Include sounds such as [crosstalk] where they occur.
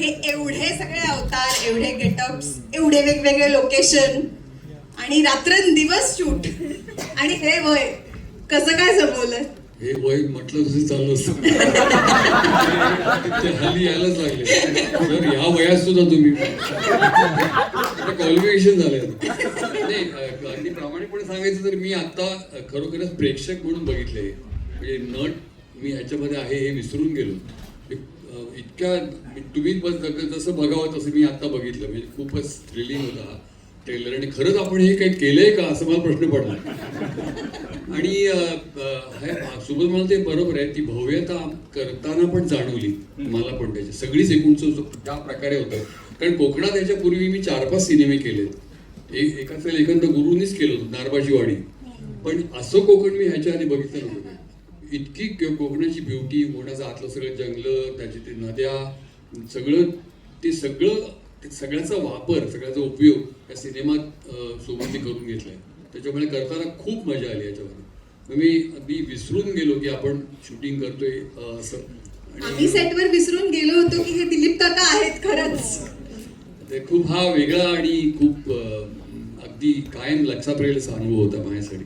हे एवढे सगळे अवतार एवढे गेटअप्स एवढे वेगवेगळे लोकेशन आणि रात्रंदिवस शूट आणि हे वय कसं काय जमवलं? हे वय म्हटलं तुझं चालू असत. ते हल्ली यायलाच लागले. तर या वयात सुद्धा तुम्ही. क्वालिफिकेशन झालंय. नाही अगदी प्रामाणिकपणे सांगायचं तर मी आता खरोखरच प्रेक्षक म्हणून बघितले म्हणजे नट मी ह्याच्यामध्ये आहे हे विसरून गेलो. इतक्या तुम्ही जसं बघावं तसं मी आता बघितलं. म्हणजे खूपच थ्रिलिंग होता ट्रेलर आणि खरंच आपण हे काही केलंय का असं मला प्रश्न पडला. [laughs] आणि सुबोध मला ते बरोबर आहे. ती भव्यता करताना पण जाणवली मला पण त्याची. सगळीच एकूणच त्या प्रकारे होतं. कारण कोकणात याच्या पूर्वी मी चार पाच सिनेमे केले एक एकाचं लेखन तर गुरुनीच केलं होतं नारबाची वाडी पण असं कोकण मी ह्याच्या आधी बघितलं नव्हतं. इतकी कोकणाची ब्युटी कोकणाचं आतलं सगळं जंगलं त्याची ते नद्या सगळं ते सगळं ते सगळ्याचा वापर सगळ्याचा उपयोग या सिनेमात सोबत करून घेतलाय. त्याच्यामुळे करताना खूप मजा आली याच्यामध्ये. मी अगदी विसरून गेलो की आपण शूटिंग करतोय असं. आम्ही सेटवर विसरून गेलो होतो की हे दिलीप काका आहेत खरंच. ते खूप हा वेगळा आणि खूप अगदी कायम लक्षात राहील असा अनुभव होता माझ्यासाठी.